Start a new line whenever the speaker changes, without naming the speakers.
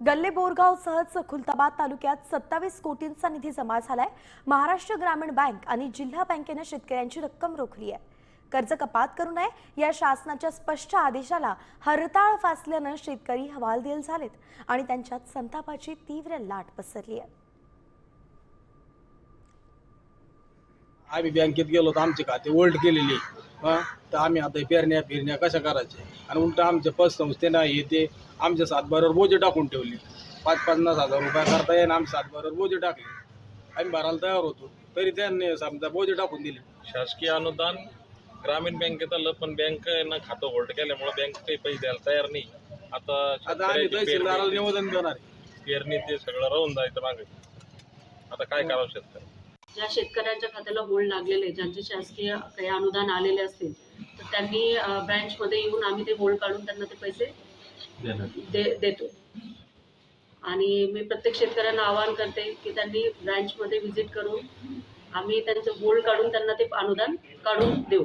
गल्ले बोरगावसह खुलताबाद तालुक्यात सत्तावीस कोटींचा निधी जमा झालाय. महाराष्ट्र ग्रामीण बँक आणि जिल्हा बँकेनं शेतकऱ्यांची रक्कम रोखली आहे. कर्ज कपात करू नये या शासनाच्या स्पष्ट आदेशाला हरताळ फासल्यानं शेतकरी हवालदिल झालेत आणि त्यांच्यात संतापाची तीव्र लाट पसरली आहे.
आम्ही बँकेत गेलो तर आमचे खाते ओल्ड केलेले. हा तर आम्ही आता हे पेरण्या फिरण्या कशा करायच्या? आणि उलट आमच्या पतसंस्थेनं हे ते आमच्या सातबारावर बोजे टाकून ठेवले. पाच पन्नास हजार रुपये करता येईन आम्ही सातबारावर बोजे टाकले. आम्ही भरायला तयार होतो. तरी त्यांनी समजा बोजे टाकून दिले.
शासकीय अनुदान ग्रामीण बँकेत आलं पण बँकेनं खातं होल्ड केल्यामुळे बँक काही पैसे द्यायला तयार नाही. आता
आता आम्ही तहसीलदाराला निवेदन देणार आहे.
पेरणी ते सगळं राहून जायचं मागे. आता काय करावं शेतकरी
ज्या शेतकऱ्यांच्या खात्याला होल्ड लागलेले ज्यांचे शासकीय काही अनुदान आलेले असतील तर त्यांनी ब्रँचमध्ये येऊन आम्ही ते होल्ड काढून त्यांना ते पैसे दे देतो. आणि मी प्रत्येक शेतकऱ्यांना आवाहन करते की त्यांनी ब्रँचमध्ये व्हिजिट करून आम्ही त्यांचं होल्ड काढून त्यांना ते अनुदान काढून देऊ.